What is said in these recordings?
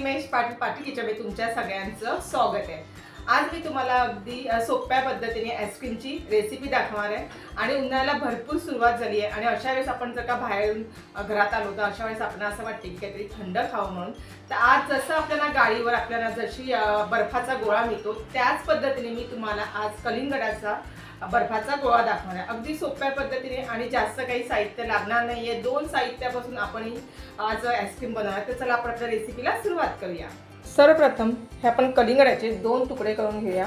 निमेश पाटील पाटील मी तुमच्या सगळ्यांचं स्वागत आहे. आज मी तुम्हाला अगदी सोप्या पद्धतीने आईस्क्रीमची रेसिपी दाखवणार आहे. आणि उन्हाळ्याला भरपूर सुरुवात झाली आहे. आणि अशा वेळेस आपण जर का बाहेरून घरात आलो तर अशा वेळेस आपण असं वाटते की काहीतरी थंड खावं म्हणून. तर आज जसं आपल्याला गाडीवर आपल्याला जशी बर्फाचा गोळा मिळतो त्याच पद्धतीने मी तुम्हाला आज कलिंगडाचा बर्फाचा गोळा दाखवणार आहे. अगदी सोप्या पद्धतीने आणि जास्त काही साहित्य लागणार नाही आहे दोन साहित्यापासून आपण ही आज आईस्क्रीम बनवणार. तर चला आपण आपल्या रेसिपीला सुरुवात करूया. सर्वप्रथम हे आपण कलिंगडाचे दोन तुकडे करून घेऊया.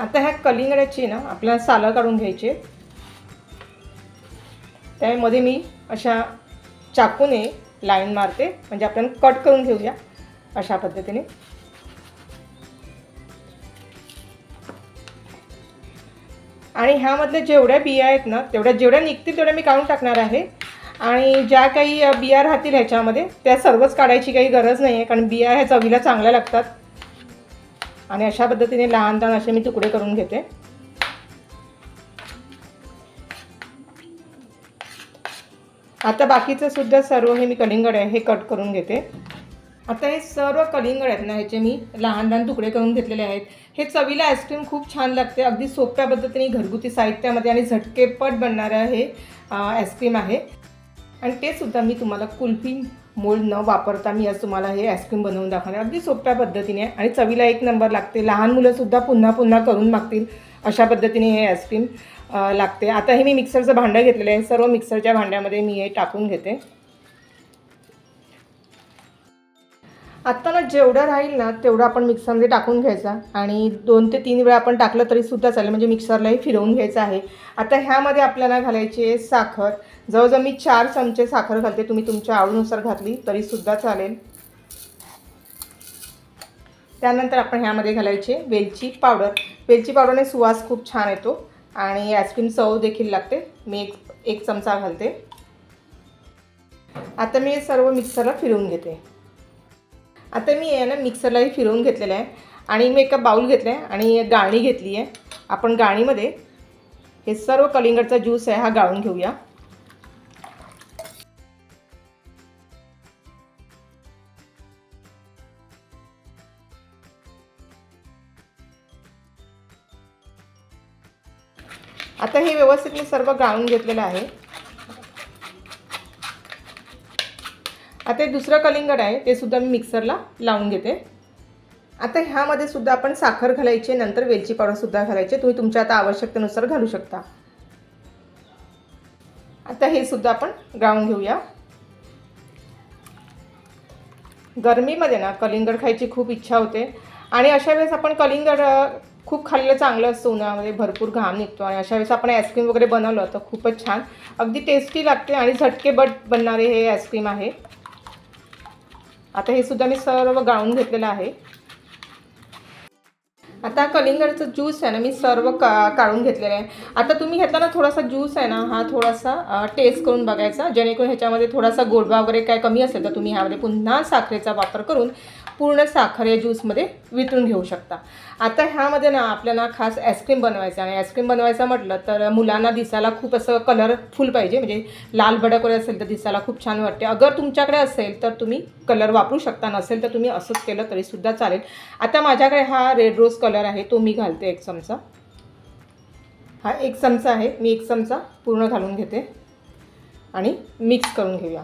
आता ह्या कलिंगडाची ना आपल्याला सालं काढून घ्यायची त्यामध्ये मी अशा चाकूने लाईन मारते. म्हणजे आपण कट करून घेऊया अशा पद्धतीने. आणि ह्यामधल्या जेवढ्या बिया आहेत ना तेवढ्या जेवढ्या निघतील तेवढ्या मी काढून टाकणार आहे. आणि ज्या काही बिया राहतील ह्याच्यामध्ये त्या सर्वच काढायची काही गरज नाही आहे कारण बिया ह्या चवीला चांगल्या लागतात. आणि अशा पद्धतीने लहान लहान असे मी तुकडे करून घेते. आता बाकीचं सुद्धा सर्व हे मी कलिंगड आहे हे कट करून घेते. आता हे सर्व कलिंगड आहेत ना ह्याचे मी लहान लहान तुकडे करून घेतलेले आहेत हे चवीला आईस्क्रीम खूप छान लागते. अगदी सोप्या पद्धतीने घरगुती साहित्यामध्ये आणि झटकेपट बनणारं हे आईस्क्रीम आहे. आणि ते सुद्धा मी तुम्हाला कुल्फी मूळ न वापरता मी आज तुम्हाला हे आईस्क्रीम बनवून दाखवणार अगदी सोप्या पद्धतीने आणि चवीला एक नंबर लागते. लहान मुलंसुद्धा पुन्हा पुन्हा करून मागतील अशा पद्धतीने हे आईस्क्रीम लागते. आता हे मी मिक्सरचं भांडं घेतलेलं आहे. सर्व मिक्सरच्या भांड्यामध्ये मी हे टाकून घेते. आत्ता ना जेवढं राहील ना तेवढं आपण मिक्सरमध्ये टाकून घ्यायचा. आणि दोन ते तीन वेळा आपण टाकलं तरी सुद्धा चालेल. म्हणजे मिक्सरलाही फिरवून घ्यायचं आहे. आता ह्यामध्ये आपल्याला घालायची आहे साखर. जवळजवळ मी चार चमचे साखर घालते. तुम्ही तुमच्या आवडीनुसार घातली तरीसुद्धा चालेल. त्यानंतर आपण ह्यामध्ये घालायची वेलची पावडर. वेलची पावडरने सुवास खूप छान येतो. आणि आईस्क्रीम चव देखील लागते. मी एक एक चमचा घालते. आता मी हे सर्व मिक्सरला फिरवून घेते. आता मी आहे ना मिक्सरलाही फिरवून घेतलेलं आहे. आणि मी एका बाऊल घेतला आहे आणि गाळणी घेतली आहे. आपण गाळणीमध्ये हे सर्व कलिंगडचा ज्यूस आहे हा गाळून घेऊया. आता हे व्यवस्थित मी सर्व गाळून घेतलेलं आहे. आता हे दुसरं कलिंगड आहे ते सुद्धा मी मिक्सरला लावून घेते. आता ह्यामध्ये सुद्धा आपण साखर घालायची नंतर वेलची पावडरसुद्धा घालायची. तुम्ही तुमच्या आता आवश्यकतेनुसार घालू शकता. आता हे सुद्धा आपण गाळून घेऊया. गरमीमध्ये ना कलिंगड खायची खूप इच्छा होते. आणि अशा वेळेस आपण कलिंगड खूप खाल्लं चांगलं असतं. उन्हामध्ये भरपूर घाम निघतो आणि अशा वेळेस आपण आईस्क्रीम वगैरे बनवलं तर खूपच छान. अगदी टेस्टी लागते आणि झटके बट बनणारे हे आईस्क्रीम आहे. आता हे सुद्धा मी सर्व गाळून घेतलेलं आहे. आता कलिंगडचं ज्यूस आहे ना मी सर्व का काढून घेतलेलं आहे. आता तुम्ही घेताना थोडासा ज्यूस आहे ना हा थोडासा टेस्ट करून बघायचा. जेणेकरून ह्याच्यामध्ये थोडासा गोडवा वगैरे काय कमी असेल तर तुम्ही ह्यामध्ये पुन्हा साखरेचा वापर करून पूर्ण साखर या ज्यूसमध्ये वितळून घेऊ शकता. आता ह्यामध्ये ना आपल्याला खास आईस्क्रीम बनवायचं आणि आईस्क्रीम बनवायचं म्हटलं तर मुलांना दिसायला खूप असं कलरफुल पाहिजे. म्हणजे लाल भडक वगैरे असेल तर दिसायला खूप छान वाटते. अगर तुमच्याकडे असेल तर तुम्ही कलर वापरू शकता. नसेल तर तुम्ही असंच केलं तरीसुद्धा चालेल. आता माझ्याकडे हा रेड रोज कलर आहे. तो मी घालते एक चमचा. हा एक चमचा आहे. मी एक चमचा पूर्ण घालून घेते. आणि मिक्स करून घेऊया.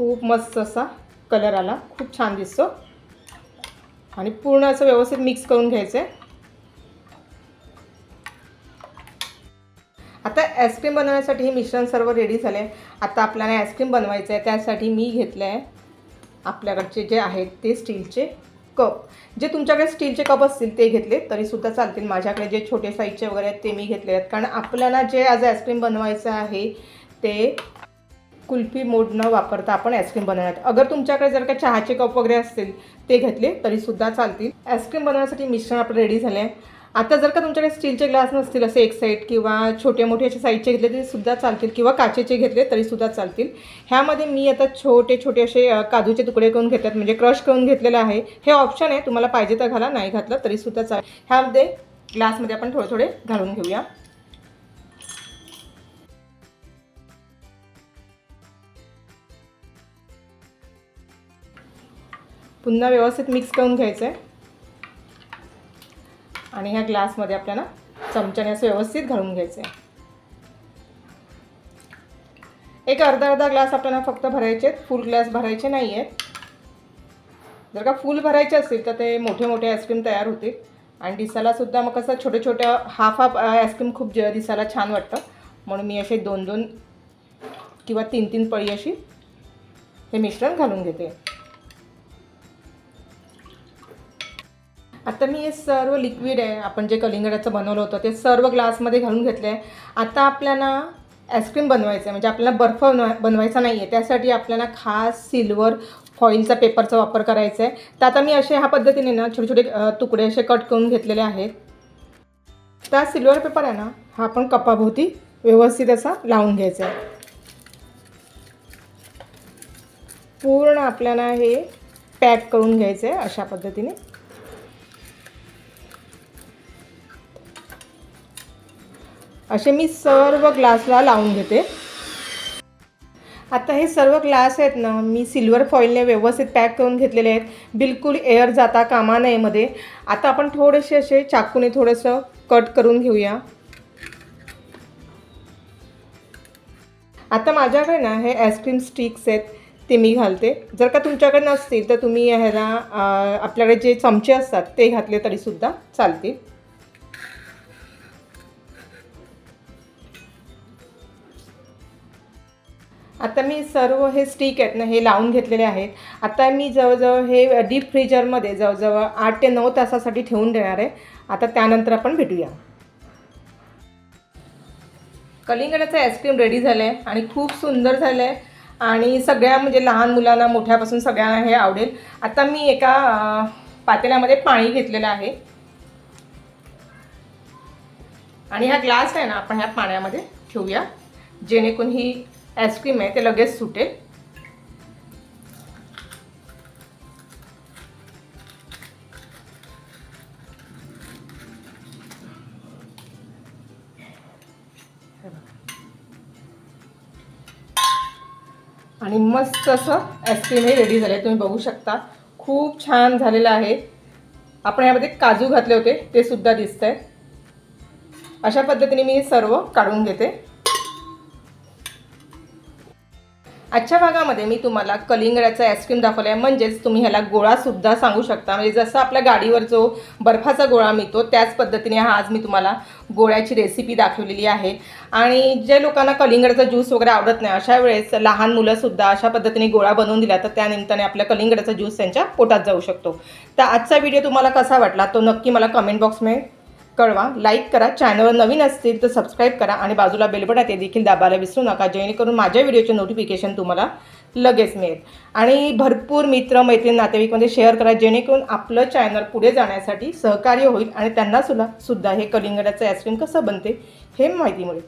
खूप मस्त असा कलर आला. खूप छान दिसतो. आणि पूर्ण असं व्यवस्थित मिक्स करून घ्यायचं आहे आता आईस्क्रीम बनवण्यासाठी हे मिश्रण सर्व रेडी झालं आहे आता आपल्याला आईस्क्रीम बनवायचं आहे त्यासाठी मी घेतलं आहे आपल्याकडचे जे आहेत ते स्टीलचे कप जे तुमच्याकडे स्टीलचे कप असतील ते घेतले तरीसुद्धा चालतील. माझ्याकडे जे छोटे साईजचे वगैरे आहेत ते मी घेतले आहेत. कारण आपल्याला जे आज आईस्क्रीम बनवायचं आहे ते कुल्फी मोड न वापरता आपण आईस्क्रीम बनवण्यात. अगर तुमच्याकडे जर का चहाचे कप वगैरे असतील ते घेतले तरीसुद्धा चालतील. आईस्क्रीम बनवण्यासाठी मिश्रण आपलं रेडी झालं आहे. आता जर का तुमच्याकडे स्टीलचे ग्लास नसतील असे एक साईड किंवा छोटे मोठे असे साईजचे घेतले तरी सुद्धा चालतील. किंवा काचेचे घेतले तरी सुद्धा चालतील. ह्यामध्ये मी आता छोटे छोटे असे काजूचे तुकडे करून घेतात. म्हणजे क्रश करून घेतलेलं आहे. हे ऑप्शन आहे. तुम्हाला पाहिजे तर घाला. नाही घातलं तरी सुद्धा चालेल. ह्यामध्ये ग्लासमध्ये आपण थोडे थोडे घालून घेऊया. पुन्हा व्यवस्थित मिक्स करून घ्यायचं आहे आणि ह्या ग्लासमध्ये आपल्याला चमच्याने असं व्यवस्थित घालून घ्यायचं आहे एक अर्धा अर्धा ग्लास आपल्याला फक्त भरायचे आहेत. फुल ग्लास भरायचे नाही आहेत जर का फुल भरायचे असतील तर ते मोठे मोठे आईस्क्रीम तयार होतील. आणि दिसायलासुद्धा मग कसं छोटे छोट्या हाफ हाफ आईस्क्रीम खूप ज दिसायला छान वाटतं. म्हणून मी असे दोन दोन किंवा तीन तीन पळी अशी हे मिश्रण घालून घेते. आता मी हे सर्व लिक्विड आहे आपण जे कलिंगडाचं बनवलं होतं ते सर्व ग्लासमध्ये घालून घेतलं आहे आता आपल्याला आईस्क्रीम बनवायचं आहे म्हणजे आपल्याला बर्फ बनवायचा नाही आहे त्यासाठी आपल्याला खास सिल्वर फॉईलचा पेपरचा वापर करायचा आहे तर आता मी असे ह्या पद्धतीने ना छोटे छोटे तुकडे असे कट करून घेतलेले आहेत. त्या सिल्वर पेपर आहे ना हा आपण कपाभोवती व्यवस्थित असा लावून घ्यायचा आहे. पूर्ण आपल्याला हे पॅक करून घ्यायचं आहे अशा पद्धतीने. असे मी सर्व ग्लासला लावून घेते. आता हे सर्व ग्लास आहेत ना मी सिल्वर फॉईलने व्यवस्थित पॅक करून घेतलेले आहेत. बिलकुल एअर जाता कामा नये मध्ये. आता आपण थोडेसे असे चाकूने थोडंसं कट करून घेऊया. आता माझ्याकडे ना हे आईस्क्रीम स्टिक्स आहेत ते मी घालते. जर का तुमच्याकडे नसतील तर तुम्ही ह्याला आपल्याकडे जे चमचे असतात ते घातले तरीसुद्धा चालतील. आता मी सर्व हे स्टिक आहेत ना हे लावून घेतलेले आहेत. आता मी जवळजवळ हे डीप फ्रीजरमध्ये जवळजवळ आठ ते नऊ तासासाठी ठेवून देणार आहे. आता त्यानंतर आपण भेटूया. कलिंगडाचं आईस्क्रीम रेडी झालं आहे आणि खूप सुंदर झालं आहे आणि सगळ्या म्हणजे लहान मुलांना मोठ्यापासून सगळ्यांना हे आवडेल. आता मी एका पातेल्यामध्ये पाणी घेतलेलं आहे. आणि हा ग्लास आहे ना आपण ह्या पाण्यामध्ये ठेवूया. जेणेकरून ही आईस्क्रीम आहे ते लगेच सुटेल. आणि मस्त असं आईस्क्रीम हे रेडी झालं आहे तुम्ही बघू शकता. खूप छान झालेलं आहे. आपण यामध्ये काजू घातले होते ते सुद्धा दिसत आहे अशा पद्धतीने मी हे सर्व काढून घेते. आजच्या भागामध्ये मी तुम्हाला कलिंगडाचा आईस्क्रीम दाखवला आहे म्हणजेच तुम्ही ह्याला गोळासुद्धा सांगू शकता. म्हणजे जसं आपल्या गाडीवर जो बर्फाचा गोळा मिळतो त्याच पद्धतीने हा आज मी तुम्हाला गोळ्याची रेसिपी दाखवलेली आहे. आणि जे लोकांना कलिंगडाचा ज्यूस वगैरे आवडत नाही अशा वेळेस लहान मुलंसुद्धा अशा पद्धतीने गोळा बनवून दिला तर त्यानिमित्ताने आपल्या कलिंगडाचा ज्यूस त्यांच्या पोटात जाऊ शकतो. तर आजचा व्हिडिओ तुम्हाला कसा वाटला तो नक्की मला कमेंट बॉक्समध्ये कळवा लाईक करा. चॅनलवर नवीन असतील तर सबस्क्राईब करा आणि बाजूला बेलबटा ते देखील दाबायला विसरू नका. जेणेकरून माझ्या व्हिडिओचे नोटिफिकेशन तुम्हाला लगेच मिळेल. आणि भरपूर मित्र मैत्रीण नातेवाईकमध्ये शेअर करा. जेणेकरून आपलं चॅनल पुढे जाण्यासाठी सहकार्य होईल आणि त्यांना सुद्धा सुद्धा हे कलिंगडाचं आईस्क्रीम कसं बनते हे माहिती मिळेल.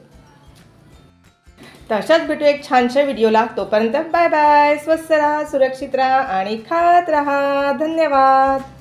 तर अशाच भेटू एक छानशा व्हिडिओला तोपर्यंत बाय बाय स्वस्त राहा सुरक्षित राहा आणि खात राहा. धन्यवाद.